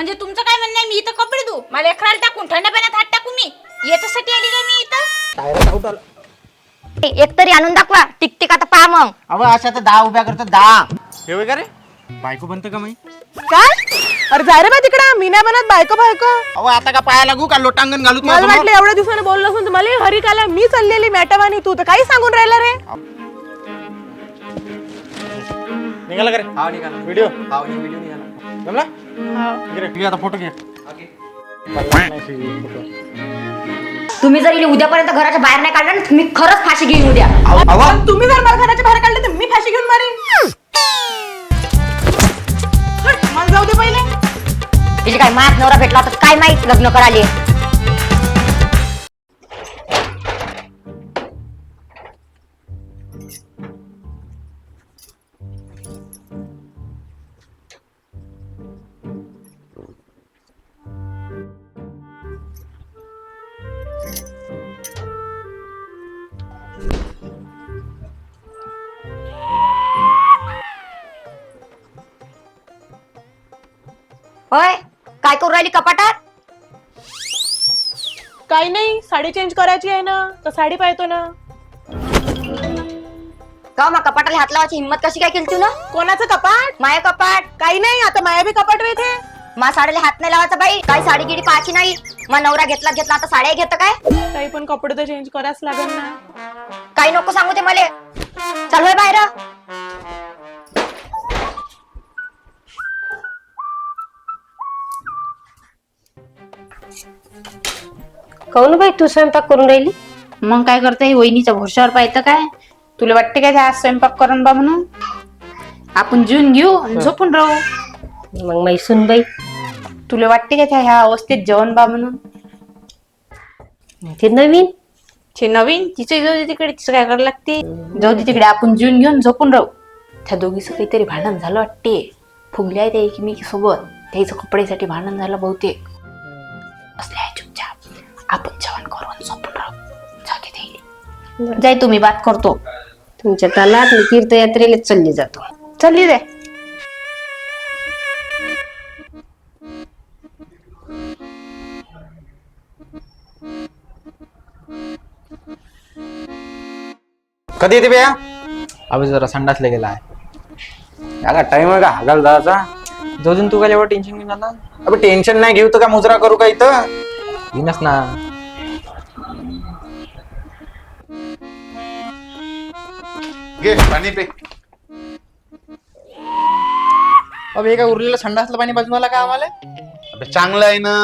म्हणजे तुमचं काय म्हणणं आहे? मी इथं कपडे धू मला लेकराला टाकून थंड पाण्यात हात टाकू मी. याच्यासाठी आली का मी इथं? आला? एक तरी आणून दाखवा. टिकटिक आता पहा मग. अहो अशा तर दहा उभ्या करतो दहा. हे वय का रे? बायको बनतं का माही काय? अरे जाय रे बा तिकडे. मी नाही म्हणत बायको बायको. अहो आता का पाया लागू का? लोटांगण घालू मला वाटलं एवढ्या दिवसाने बोललो असून तुम्हाला हरी काला मी चाललेली मॅटवानी. तू तर काही सांगून राहिला रे. निघाला का रे? हा निघाला. व्हिडिओ हा व्हिडिओ निघाला. जमला आता फोटो घे. तुम्ही जर इले उद्यापर्यंत घराच्या बाहेर नाही काढलं ना मी खरंच फाशी घेईन उद्या पण तुम्ही जर मला घराच्या बाहेर काढले तर मी फाशी घेऊन मारीन. हट, मला जाऊ दे पहिले. तिचे काय मात नवरा भेटला तर काय माहीत लग्न कराले साडी चेंज करायची आहे ना? तर साडी पाहतो ना. का मग कपाटाला हात लावायची हिंमत कशी काय केली तू ना? कोणाचं कपाट? माया कपाट. काही नाही आता माया बी कपाट वेथे मा साडीला हात नाही लावायचा बाई. काही साडी गिडी पाहायची नाही. मग नवरा घेतला घेतला आता साड्या घेत काय? काही पण कपडे तर चेंज करायच लागेल ना. काही नको सांगू ते मले. चल होय बाहेर. काऊन बाई तू स्वयंपाक करून राहिली? मग काय करता? वहिनीच्या भरोशावर पाहिजे काय? तुला वाटते काय आज स्वयंपाक करून बा म्हणून? आपण जेवून घेऊ आणि झोपून राहू. मग माई सुनबाई तुला वाटते का त्या ह्या अवस्थेत जेवण बा म्हणून? ते नवीन. ते नवीन? तिचे जाऊ दे तिकडे तिचं काय करायला लागते? जाऊ दे तिकडे आपण जेवून घेऊन झोपून राहू. त्या दोघीचं काहीतरी भांडण झालं वाटते. फुगल्या त्या एकमेकी सोबत त्याचं कपड्यासाठी भांडण झालं बहुतेक. असले आहे चुपचाप आपण जेवण करून झोपून राहू जाऊ दे त्याइले. जाय तुम्ही बात करतो. तुमच्या तालात मी तीर्थयात्रेला चालली जातो. चालली जाय. कधी येते बेया? अबे जरा संडासला गेला आहे. याला टाइम आहे का हागाल जायचा? जाऊ दे ना, तू काय एवढं टेन्शन घेऊन आला? अबे टेन्शन नाही घेऊ तर का मुजरा करू का इथं? येईनच ना घे पाणी पे अबे हे काय उरलेलं संडासला पाणी बाजून आला का आम्हाला अबे चांगलं आहे ना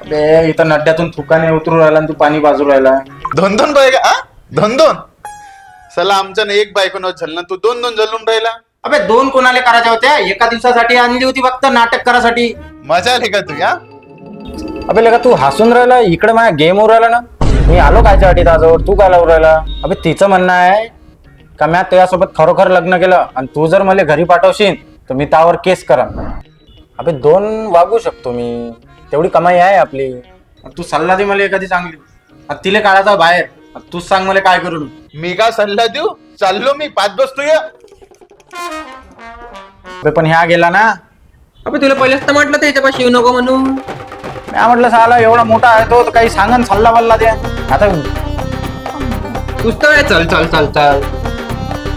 अबे इथं नड्ड्यातून थुकाने उतरू राहिला आणि तू पाणी बाजू राहिला दोन दोन बायका हा दोन दोन चला आमच्यानं एक बायको न झलनं तू दोन दोन झलून राहिला अबे दोन कोणाला करायच्या होत्या एका दिवसासाठी आणली होती फक्त नाटक करासाठी मजा आली का तुझ्या? अबे लगा तू हसून राहिला इकडे माझ्या गेम वर राहिला ना. मी आलो कायच्या वाटी आजवर? तू काय लावून राहिला? अबे तिचं म्हणणं आहे का म्या तुझ्यासोबत खरोखर लग्न केलं आणि तू जर मला घरी पाठवशील तर मी त्यावर केस करा अबे दोन वागू शकतो मी. तेवढी कमाई आहे आपली. तू सल्ला दे मला एखादी चांगली. आणि तिला काढायचा बाहेर. आणि तूच सांग मला काय करू मी का सल्ला देऊ? चाललो मी पाच बसतो पण ह्या गेला ना. अबे तुला पहिलेच तर म्हटलं त्याच्यापाशी येऊ नको म्हणून. मी म्हटलं साला एवढा मोठा आहे तो तर काही सांगन सल्ला बल्ला द्या आता तूच तर चल चल चल चल.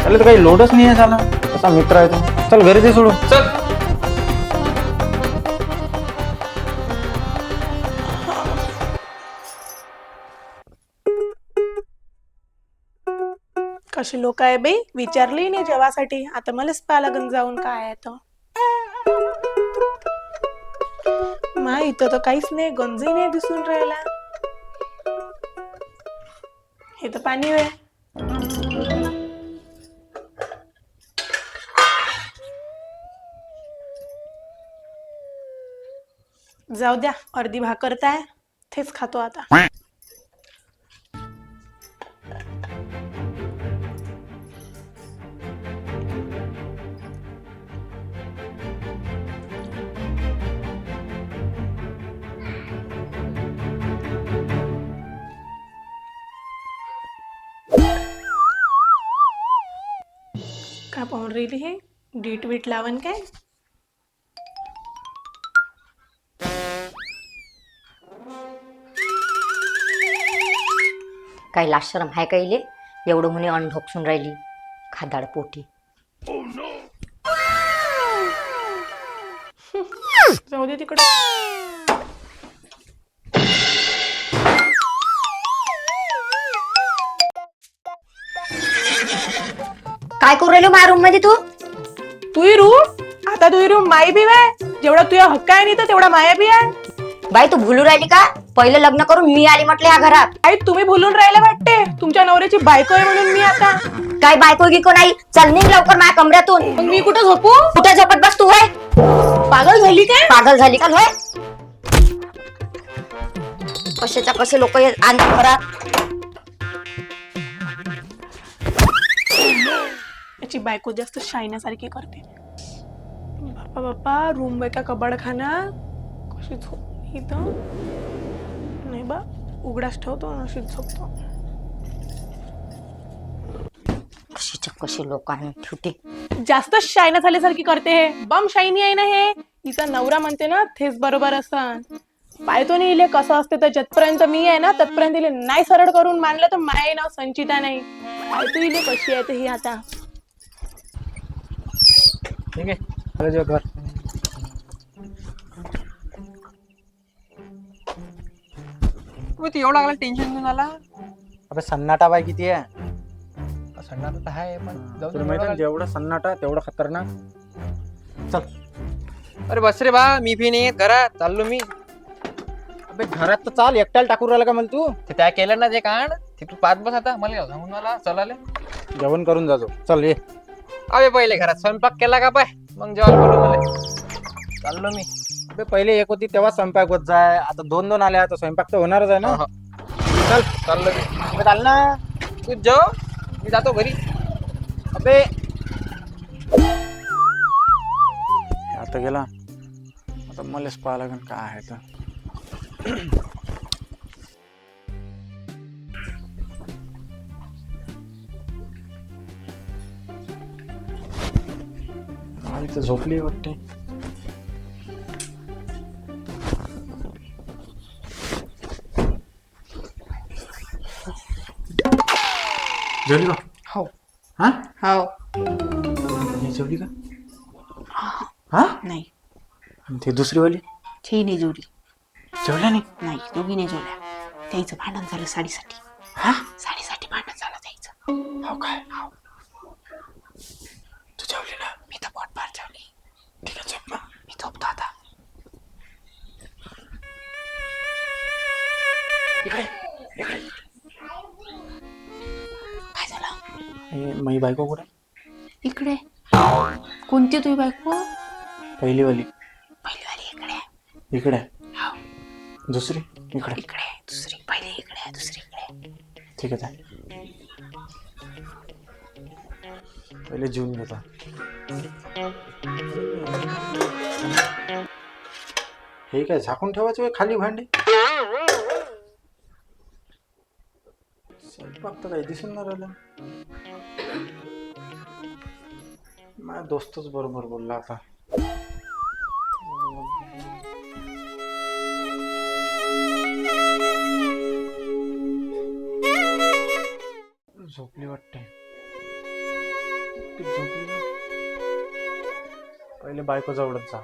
त्याला तर काही लोडच नाही आहे साला. कसा मित्र आहे तो. चल घरी ते सोडू चल. कशी लोक आहे बाई? विचारली नाही जेवासाठी. आता मलाच पाहा जाऊन काय आहे तर मा इथं तर काहीच नाही गंजही नाही दिसून राहिला. हे तर पाणी वे जाऊ द्या अर्धी भाकर तर तेच खातो आता. पाहून रही हे. डीट बीट लावन काय? काही लाशरम हाय का इले? एवढं म्हणे अन्न ढोकसून राहिली. खादाड पोटी. Oh जाऊ दे तिकडे. काय करू राहिलो माझ्या रूममध्ये तू? तुही रूम आता तुही रूम माय बी आहे जेवढा तुझ्या हक्क आहे नाही तर तेवढा माया बी आहे. बाई तू भुलू राहिली का? पहिलं लग्न करून मी आली म्हटलं या घरात. आई तुम्ही भुलून राहिले वाटते. तुमच्या नवऱ्याची बायको आहे म्हणून मी आता. काय बायको गिको नाही? चल निघ लवकर माझ्या कमऱ्यातून. मग मी कुठं झोपू? कुठे झोपत बस तू पागल झाली काय? पागल झाली का होय? कशाच्या कसे लोक आणतात घरात याची बायको जास्त शायनासारखी करते. बाप्पा बाप्पा रूम आहे का कबाड खाना कशी झोप इथं? नाही बा उघडाच ठेवतो अशीच झोपतो. कशीच्या कशी लोक ठेवते जास्त शायना झाल्यासारखी करते हे. बम शायनी आहे ना हे. तिचा नवरा म्हणते ना तेच बरोबर असं पाहतो नाही इले कसं असते तर जतपर्यंत मी आहे ना तत्पर्यंत इले नाही सरळ करून मानलं तर माय नाव संचिता नाही. पाहतो इले कशी आहे ते ही आता. ठीक आहे. चला जेव घर तुम्ही ते एवढा लागला टेन्शन घेऊन आला. अबे सन्नाटा बाय किती आहे? सगळ्यात तर आहे पण जाऊ दे, तुला माहिती एवढा आहे जेवढं सन्नाटा तेवढं खतरनाक. चल. लागला. अरे बस रे बा मी फी नाही येत घरात चाललो मी. अबे घरात तर चाल एकट्याला टाकून राहिला का मला तू? ते त्या केलं ना ते काढ ते तू पाच बस आता मला सांगून मला चलाले जेवण करून जाजो चल ये. अबे पहिले घरात स्वयंपाक केला का पाय? मग जेवण करू मला चाललो मी. अबे पहिले एक होती तेव्हा स्वयंपाक होत जाय. आता दोन दोन आल्या आता स्वयंपाक तर होणारच आहे ना? हा. चल. चाललो मी. अबे चाल ना. तू जेव. मी जातो घरी. अबे. आता गेला. आता मलाच पाहा लागेल काय आहे तर. आई तर झोपली वाटते जेवली का? हो. हा? हो. हे जेवली का? हा? नाही. आणि ती दुसरी वाली? ती नाही जोडी जेवल्या नाही? नाही दोघी नाही जोड्या त्याचं भांडण झालं साडीसाठी हा? साडीसाठी भांडण झालं त्याचं. हो काय? तू मई बायको कुठे? इकडे. कोणती तुझी बायको? पहिली वाली पहिली वाली इकडे. इकडे? हो. दुसरी? इकडे. इकडे. दुसरी. पहिली इकडे दुसरी इकडे. ठीक आहे. पहिले जीवन घेतो. हे काय झाकून ठेवायचं होय खाली भांडे? स्वयंपाक तर काही दिसून नाही राहिलं. माझा दोस्तच बरोबर बोलला आता झोपली वाटते झोपली ना? पहिले बायको जवळच जा.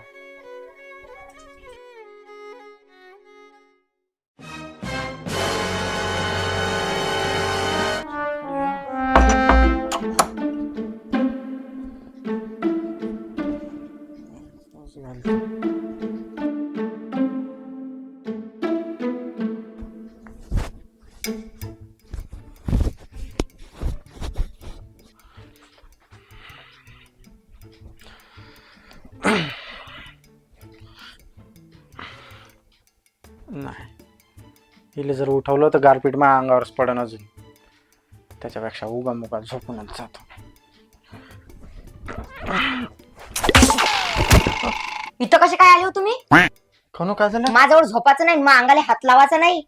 नाही. हिले जर उठवलं तर गारपीट माझ्या अंगावरच पडन अजून. त्याच्यापेक्षा उगा मुगा झोपूनच जातो. इथं कसे काय आले हो तुम्ही? खनू काय झालं? माझ्यावर झोपाचं नाही मग अंगाला हात लावायचा नाही.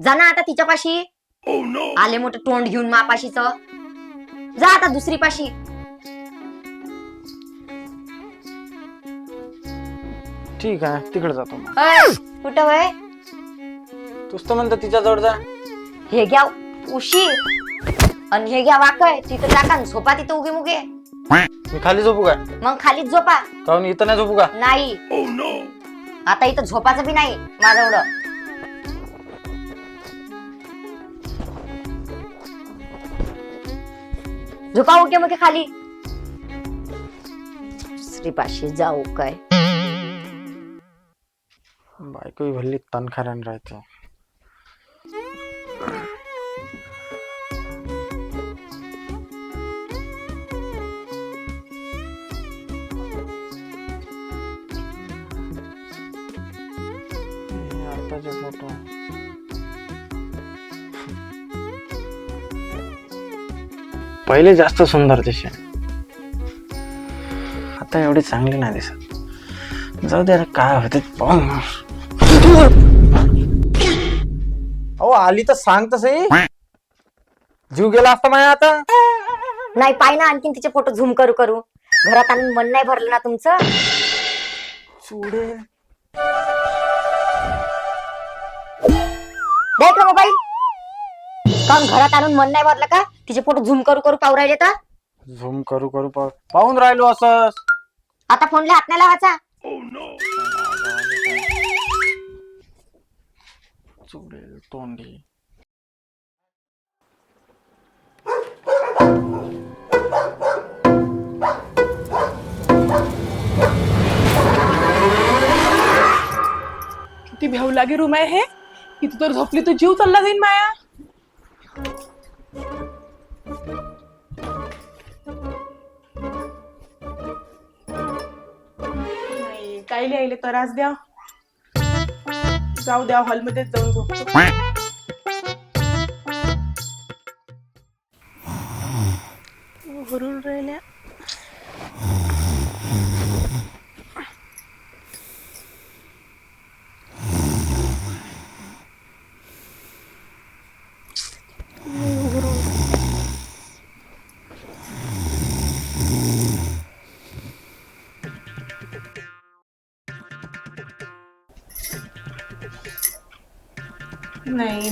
जा ना आता तिच्यापाशी. आले मोठं तोंड घेऊन मापाशीच. जा आता दुसरी पाशी ठीक आहे तिकडे जातो मग. अय, कुठं वय? तूच तर म्हणतो तिच्या जवळ जा. हे घ्या उशीर आणि हे घ्या वाकय तिथं टाका आणि झोपा तिथं उगे मुगे. मी खाली झोपू काय मग खालीच झोपा. काहून इथं नाही झोपू का? नाही. आता इथं झोपाचं बी नाही माझं एवढं. झोपा ओके मग खाली. दुसरी पाशी जाऊ काय? बायको भल्ली तनखाऱ्यान राहते. फोटो पहिले जास्त सुंदर दिसे आता एवढी चांगली नाही दिसत. जाऊ दे अरे काय होते अहो आली तर सांग तसही जीव गेला असता माझ्या आता. नाही पाय ना आणखीन तिचे फोटो झूम करू करू. घरात आणून मन नाही भरलं ना तुमचं? चुडेल द्या इकडं मोबाईल. काऊन घरात आणून मन नाही भरलं का? तिचे फोटो झूम करू करू पाहू राहिले तर? झूम करू करू पाहू पाहून राहिलो असं आता फोनला हात नाही लावायचा. चुडेल तोंडी. किती भ्याव लागे रूम आहे हे? इथं तर झोपली तर जीव चालला जाईन माया. नाही काय लिहायले त्रास द्या. जाऊ द्या हॉलमध्येच जाऊन झोपतो. भरून राहिल्या.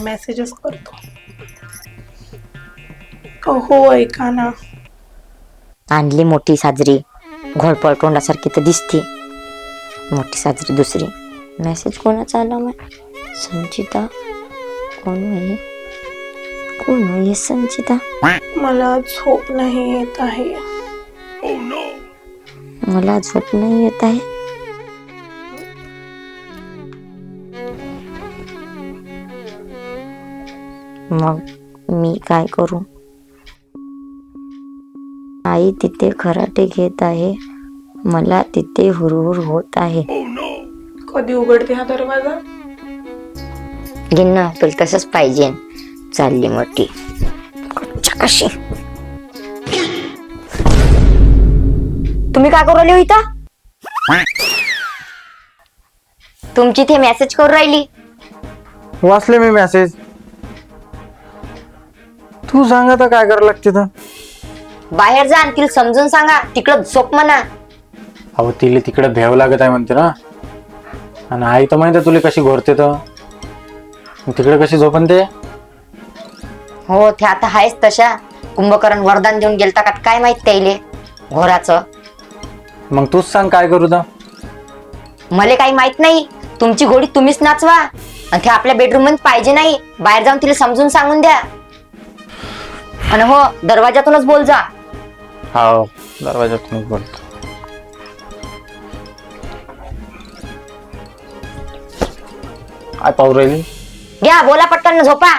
मेसेजेस करतो हो ऐका ना आणली मोठी साजरी. घोळपळ तोंडासारखी तर दिसते. मोठी साजरी दुसरी. मेसेज कोणाचा आला मग? संचिता? कोण आहे कोण आहे संचिता? मला झोप नाही येत आहे. मला झोप नाही येत आहे. मग मी काय करू? आई तिथे खराटे घेत आहे. मला तिथे हुरहुर होत आहे. कधी उघडते हा दरवाजा? गिन्ना तुला तसंच पाहिजे. चालली मोठी. कशी तुम्ही काय करू राहिली हो इथं? तुमची ते मेसेज करू राहिली. वाचले मी मेसेज तू सांग आता काय करायला लागते तर. बाहेर जा आणि तिला समजून सांगा. तिकडं झोप म्हणा. अहो तिला तिकडे भ्यावं लागत आहे म्हणते ना. आणि आई तर माहिती तुला कशी घोरते तर. मग तिकडे कशी झोपन ते हो ते आता आहेच तशा. कुंभकर्ण वरदान देऊन गेलता का काय माहीत त्याईले घोराचं. मग तूच सांग काय करू तर. मला काही माहीत नाही. तुमची गोडी तुम्हीच नाचवा. आणि ते आपल्या बेडरूममध्ये पाहिजे नाही. बाहेर जाऊन तिला समजून सांगून द्या. आणि हो दरवाजातूनच बोल जा. हो दरवाजातूनच बोलतो. काय पाहू राहिली? घ्या बोला पटकन न झोपा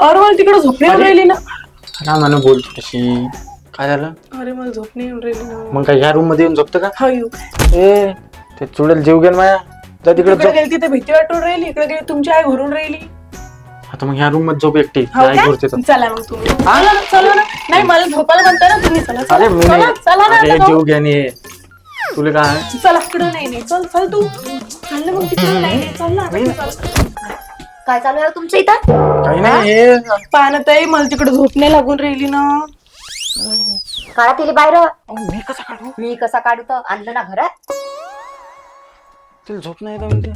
अरे मला तिकडे झोप नाही येऊन राहिली ना. बोल कशी काय झालं? अरे मला झोप नाही येऊन राहिली ना. मग काय ह्या रूममध्ये येऊन झोपतं का? हा येऊ. ए ते चुडेल जीव गेल माया. जा तिकडे तिकडे झोप गेली तिथे भीती वाटून राहिली इकडे गेली तुमची आई घरून राहिली. आता मग ह्या रूममध्ये झोप एकटी. हो घोरते तर. चला मग तुम्ही. चला ना, चला ना. नाही मला झोपायला म्हणता ना तुम्ही. चला चला. अरे मी चला नाही. चला ना अरे आता जीव जाऊ. घ्याने तुला काय? चला इकडं नाही नाही. चल चल तू. चल ना मग तिकडं. नाही नाही चल ना आता चल. काय चालू आहे तुमचं इथं? काही नाही. हे? पाहणं ताई मला तिकडे झोप नाही लागून राहिली ना. काढा तिला बाहेर. मी कसा काढू? मी कसा काढू तर? आणलं ना घरात. तिला झोप नाही येत म्हणते.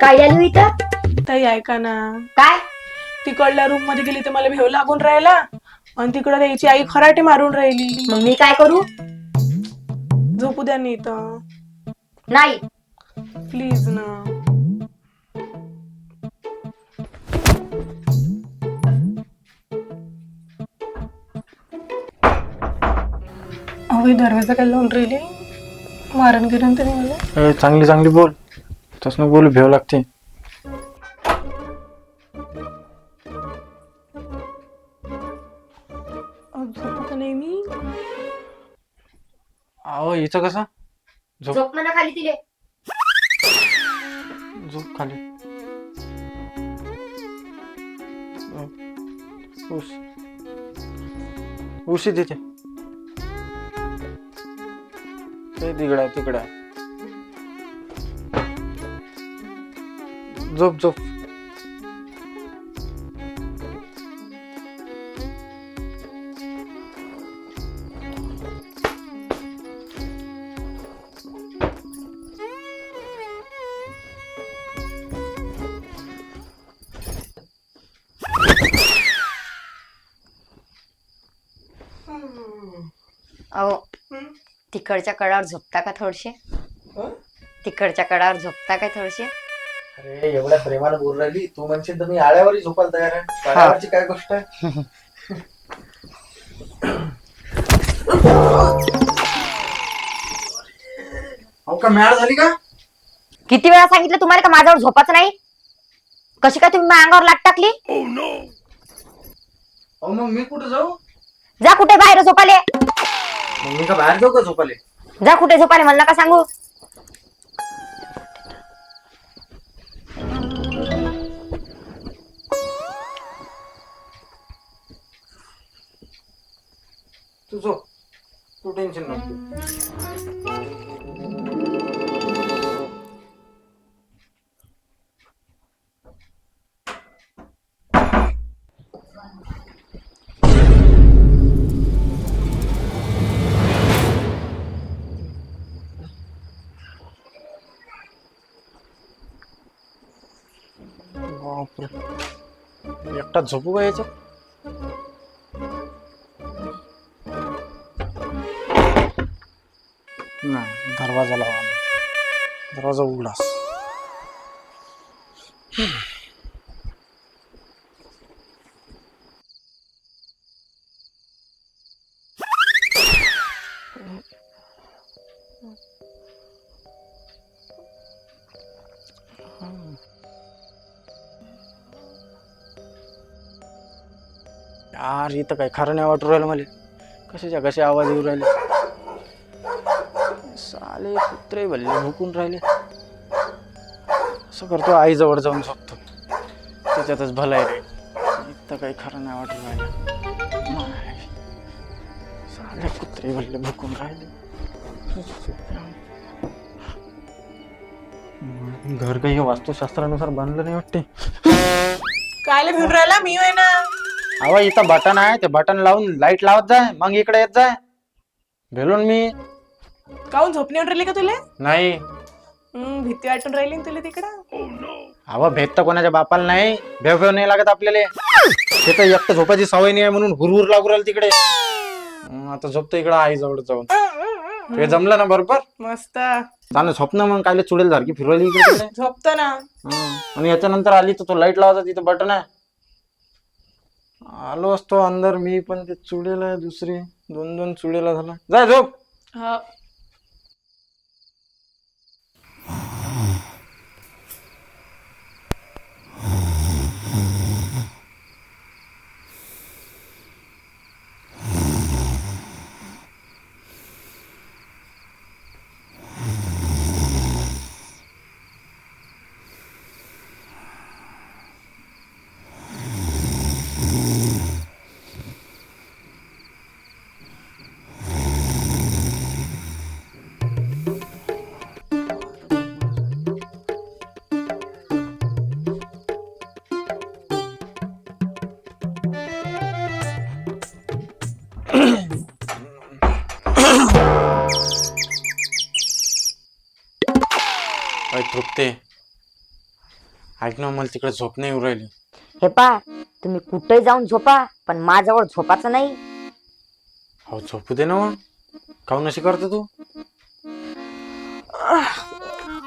काय झालं इथं? ताई ऐका ना. काय? तिकडल्या रूममध्ये गेली तर मला भेव लागून राहिला. आणि तिकडं त्याची आई खराटे मारून राहिली. मग मी काय करू? झोपू द्या नाही तर नाही. प्लीज ना. अहो दरवाजा काय लावून राहिली? मारण गिरण तरी मला. ए, चांगली चांगली बोल. तसं बोल भेव लागते. अहो, झोपू का नाही मी? अहो हिचं कसं? झोप. झोप म्हणा खाली तिले. झोप खाली. उश उशी तिथे ते तिकडा आहे झोप झोप. तिकडच्या कडावर झोपता का थोडशे? तिकडच्या कडावर झोपता काय थोडशे? अरे एवढ्या प्रेमानं बोल राहिली. तू म्हणशील तर मी आळ्यावरही झोपायला तयार आहे. काय गोष्ट आहे? अहो का मॅळ झाली का? किती वेळा सांगितलं तुम्हाला का माझ्यावर झोपाचं नाही? कशी काय तुम्ही माझ्या अंगावर लाट टाकली? अहो मग मी कुठं जाऊ? जा कुठे बाहेर झोपाले मग मी का बाहेर जाऊ का झोपाले जा कुठे झोपाले मला नका सांगू. तू झोप. तू टेन्शन नको एकटा झोपू का याच्यात नाही दरवाजा लावा दरवाजा उघडास अरे इथं काय खरं नाही वाटू राहिलं मला. कशाच्या कसे आवाज येऊ राहिले? साले कुत्रे भल्ले भुकून राहिले. असं करतो आईजवळ जाऊन झोपतो. त्याच्यातच भलाय रे. इथं काही खरं नाही वाटू राहिलं. साले कुत्रे भल्ले भुकून राहिले. घर काही वास्तुशास्त्रानुसार बांधलं नाही वाटते. कायला भिऊन राहिला? मी होय ना अहो इथं बटन आहे ते बटन लावून लाइट लावत जाय मग इकडे येत जाय भेलून मी. काहून झोपणी येऊन राहिली का तुला? नाही. हम्म, भीती वाटून राहिली ना तुला तिकडं? अहो भेट तर कोणाच्या बापाला नाही. भेव भेव नाही लागत आपल्याला. ते तर एकटं झोपायची सवय नाही आहे म्हणून हुरहुर लागू राहिलं तिकडे. हं, आता झोपतो इकडं आई जवळ जाऊन. ते जमलं ना बरोबर? मस्त. जाणं स्वप्न मग कायले चुडेल सारखी फिरवली इकडे तिकडे. झोपतो ना. हं. आणि याच्यानंतर आली तर तो लाइट लावायचा तिथं बटन आहे. आलो असतो अंदर मी पण ते चुडेला आहे दुसरी. दोन दोन चुडेला झाला. जाय झोप. हा. तृप्ते ऐक ना मला तिकडे झोप नाही येऊ राहिली. हे पा तुम्ही कुठे जाऊन झोपा पण माझ्याजवळ झोपाचं नाही. हो झोपू दे ना मग काहून अशी करतो तू?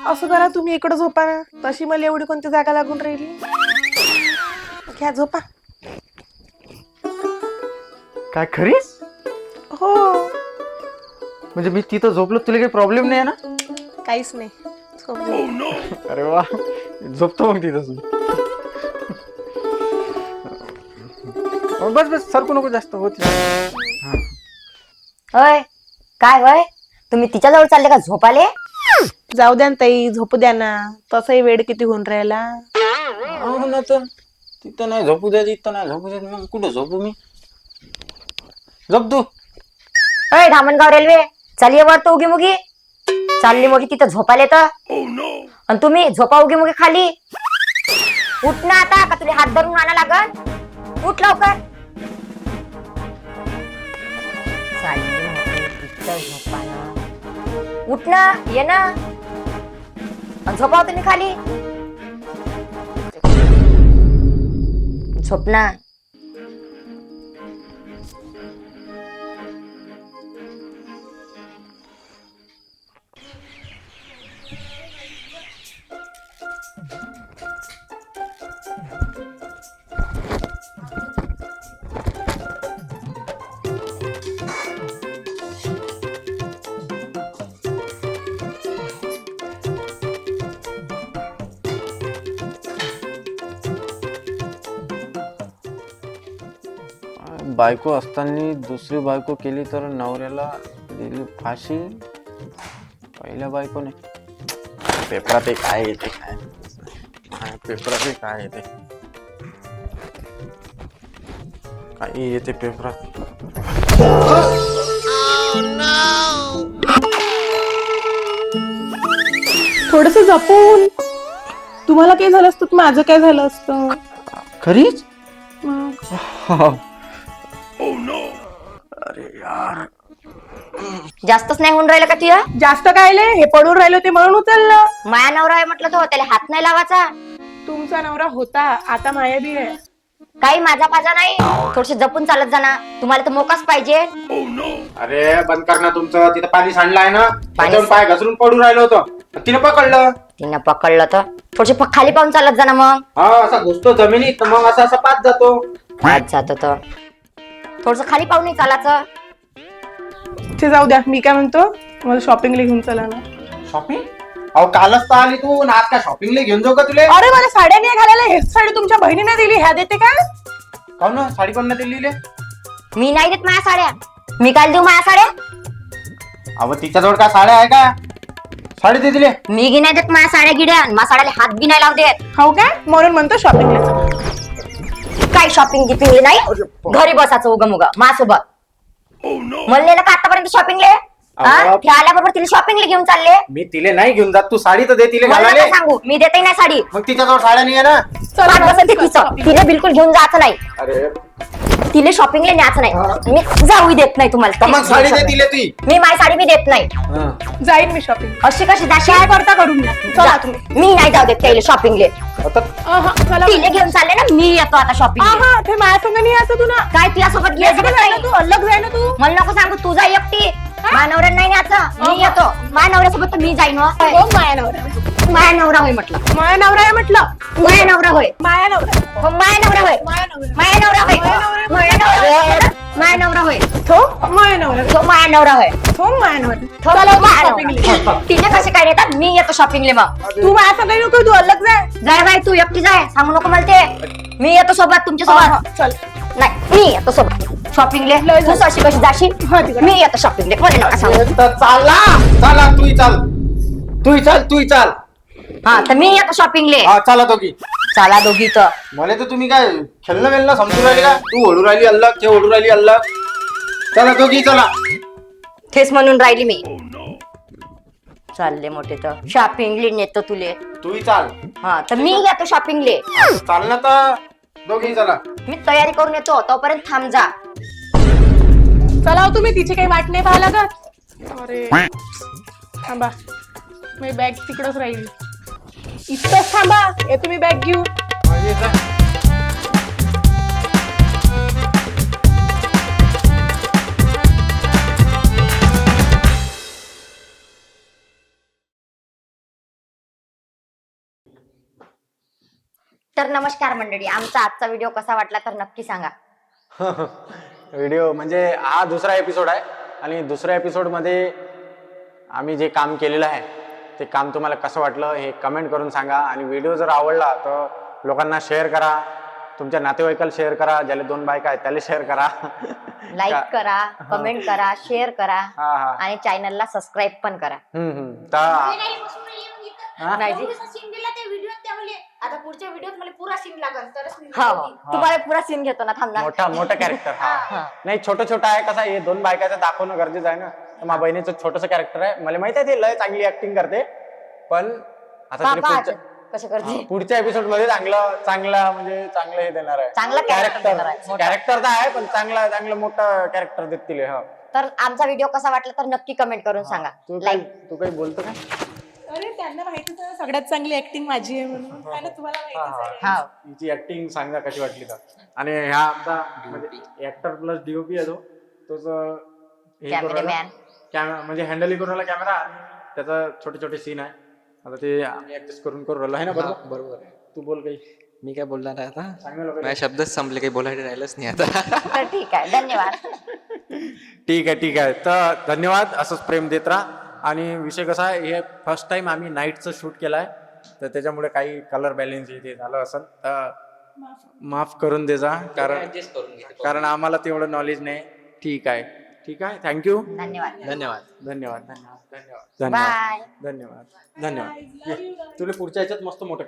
असं करा तुम्ही इकडं झोपा ना. तशी मला एवढी कोणती जागा लागून राहिली? घ्या झोपा. काय खरीच? हो. म्हणजे मी तिथं झोपलो तुला काही प्रॉब्लेम नाही आहे ना? काहीच नाही. झोप. अरे वा. झोपतो मग तिथं बस बस. सरकू नको जास्त. होत होय काय होय तुम्ही तिच्याजवळ चालले का झोपाले? जाऊ द्या ना ताई झोपू द्या ना. तसंही वेळ किती होऊन राहिला. हो ना तर तिथं नाही झोपू द्या तिथं नाही झोपू द्या मग कुठं झोपू मी? झोप तू. होय धामणगाव रेल्वे. चालिये वर तो उगी मुगी. चालली मोठी तिथं झोपाले तर आणि तुम्ही झोपा उगी मुगी खाली. उठ ना आता का तुला हात धरून आणा लागल? उठ लवकर. चालली मोठी तिथं झोपायला. उठ ना ये ना. आणि झोपाव तुम्ही खाली. झोप बायको असताना दुसरी बायको केली तर नवऱ्याला दिली फाशी? पहिल्या बायकोने. पेपरात एक काय येते काय पेपरात एक काय येते काही येते पेपरात. थोडस जपून. तुम्हाला काय झालं असतं? माझं काय झालं असतं? खरीच? जास्तच नाही होऊन राहिलं का तुया जास्त कायले हे पडून राहिले होते म्हणून उचललं. माया नवरा आहे म्हटलं तो त्याला हात नाही लावायचा. तुमचा नवरा होता आता माया बी आहे. काही माझा पाजा नाही. थोडसे जपून चालत जाणार तुम्हाला तर मोकाच पाहिजे. अरे बंद कर ना तुमचं. तिथं पाणी सांडलं ना. त्याच्यावर पाय घसरून पडून राहिलं होतं. तिने पकडलं. तिनं पकडलं तर. थोडसे खाली पाहून चालत जाणार मग. हा असा घुसतो जमिनीत. मग असा असा पाच जातो. आज जातो तर. थोडस खाली पाहून चालायचं. ते जाऊ द्या. मी काय म्हणतो मला शॉपिंगला घेऊन चला ना. शॉपिंग अहो कालच तर आली तू. आणि आज काय शॉपिंगला घेऊन जाऊ का तुले? अरे मला साड्या नाही घालायला. हेच साडी तुमच्या बहिणीने दिली. ह्या देते का? ना? साडी कोण नाही दिली मी नाही देत माझ्या साड्या. मी काय देऊ माझ्या साड्या. अहो तिच्याजवळ काय साड्या आहे का? साडी दे दिले मी गी नाही देत माझ्या साड्या गिड्या. आणि माझ्या साड्याला हात बी नाही लावू देत हो काय म्हणून म्हणतो शॉपिंगला चला काय शॉपिंग गिपिंग नाही. घरी बसायचं उगम उग माझ्यासोबत. Oh मल्लेला का आतापर्यंत शॉपिंगले ते आल्याबरोबर तिला शॉपिंगला घेऊन चालले? मी तिले नाही घेऊन जात. तू साडी तर दे तिले मला घालायला. नका सांगू. मी देते नाही साडी. मग तिच्याजवळ साड्या नाही आहे ना पाच बसन ते तिचं. तिला बिलकुल घेऊन जायचं नाही. अरे. तिला शॉपिंगला न्यायचं नाही. मी जाऊ देत नाही तर मग तुम्हाला साडी दे तिले ती. मी माझी साडी मी देत नाही. हा. जाईन मी शॉपिंग अशी कशी काय जाशी करता करून घ्या. चला तुम्ही. मी नाही जाऊ देत त्याला शॉपिंगले आता अहा, चला. तिने घेऊन चालले ना मी येतो आता शॉपिंग हा ते माझ्या संग नाही यायचं तू ना. काय तुझ्यासोबत यायचं घ्यायचं जाय ना तू. अलग जाय ना तू. मला नको सांगू तुझा एकटी. नवऱ्या नाही याचं मी येतो. माझ्या नवऱ्यासोबत तर मी जाईन हो. हो माया नवरा माझ्या नवरा होय म्हटलं. माया नवरा आहे म्हटलं. माझ्या नवरा होय. माया नवरा हो नवरा होय. माया नवरा माझ्या नवरा होय माझ्या नवरा होय. माझ्या नवरा होय तो माया नवरा तो माझ्या नवरा होय तो माया नवरा तो नवरा. तिने कसे काय येतात? मी येतो शॉपिंगले मग. तू माझ्या संग नको तू अलग जाय जाय बाई तू एकटी जाय. सांगू नको मला ते. मी येतो सोबत तुमच्यासोबत चल. नाही मी येतो सोबत. शॉपिंगले तू अशी कशी जाशील. मी येतो शॉपिंगले मला नका सांगू. तर चालला. चला तूही चाल. तूही चाल तूही चाल. हा तर मी येतो शॉपिंगले हा चला तो की चला दोघी तर. मला तर तुम्ही काय खेळणं वेळणं समजून राहिले का? तू ओढू राहिली अल्लग ते ओढू राहिली अल्लग. चला तो की चला. तेच म्हणून राहिली मी. चालले मोठे तर. शॉपिंगले नेतो तुले. तूही चाल. हा तर मी येतो शॉपिंगले चाल ना तर दोघी चला. मी तयारी करून येतो तोपर्यंत थांब जा. चला हो तुम्ही तिची काही वाट नाही पाहा लागत अरे थांबा. मी बॅग तिकडच राहील. इतकंच थांबा. हे तुम्ही बॅग घेऊ. जा. तर नमस्कार मंडळी आमचा आजचा व्हिडिओ कसा वाटला तर नक्की सांगा. व्हिडिओ म्हणजे हा दुसरा एपिसोड आहे आणि दुसऱ्या एपिसोडमध्ये आम्ही जे काम केलेलं आहे ते काम तुम्हाला कसं वाटलं हे कमेंट करून सांगा आणि व्हिडिओ जर आवडला तर लोकांना शेअर करा तुमच्या नातेवाईकाला शेअर करा ज्याला दोन बायका आहेत त्याला शेअर करा. लाईक करा कमेंट करा शेअर करा आणि चॅनलला सबस्क्राईब पण करा. हम्म हम्म. तर? नाही जी. आता पुढच्या व्हिडिओत मला पुरा सीन लागल तरच मी हो हो. तुम्हाला पुरा सीन घेतो ना थांब ना. मोठा मोठा कॅरेक्टर हा. नाही छोटं छोटं आहे कसं आहे, हे दोन बायकाचं दाखवणं गरजेचं आहे ना. तर माझ्या बहिणीचं छोटस कॅरेक्टर आहे. मला माहीत आहे ते लय चांगली ऍक्टिंग करते. पण आता पहा पुढच्या कसं करते? पुढच्या एपिसोडमध्ये चांगलं चांगला म्हणजे चांगलं हे देणार आहे. चांगला character देणार आहे, मोठा. कॅरेक्टर तर आहे पण चांगला चांगलं मोठं कॅरेक्टर देतील हे, हा. तर आमचा व्हिडिओ कसा वाटला तर नक्की कमेंट करून सांगा. तू काही लाईक तू काही बोलतो का? अरे त्यांना ना, सगळ्यात चांगली ऍक्टिंग माझी आहे म्हणून. ना तुम्हाला माहितीच आहे. हा. हिची ऍक्टिंग सांगा कशी वाटली तर. आणि ह्या आमचा म्हणजे ऍक्टर प्लस डीओपी आहे तो. तोच हे राहिला. कॅमेरामॅन कॅमेरा म्हणजे हँडल करून राहिला कॅमेरा आणि त्याचा छोटे छोटे सीन आहे. आता ते आम्ही ऍडजस्ट करून करू राहिलो. आहे ना बरोबर? बरोबर आहे. तू बोल काही. मी काय बोलणार आहे आता? सांगा लोकांना. माझे शब्दच संपले काही बोलायला राहिलंच नाही आता. तर ठीक आहे धन्यवाद. ठीक आहे ठीक आहे. तर धन्यवाद. असंच प्रेम देत राहा. आणि विषय कसा आहे हे फर्स्ट टाइम आम्ही नाईटचं शूट केलं आहे तर त्याच्यामुळे काही कलर बॅलेन्स ते झालं असेल तर माफ करून दे जा कारण कारण आम्हाला तेवढं नॉलेज नाही. ठीक आहे. ठीक आहे. थँक्यू धन्यवाद. धन्यवाद. धन्यवाद. धन्यवाद. धन्यवाद. धन्यवाद. बाय धन्यवाद. तुला पुढच्या ह्याच्यात मस्त मोठं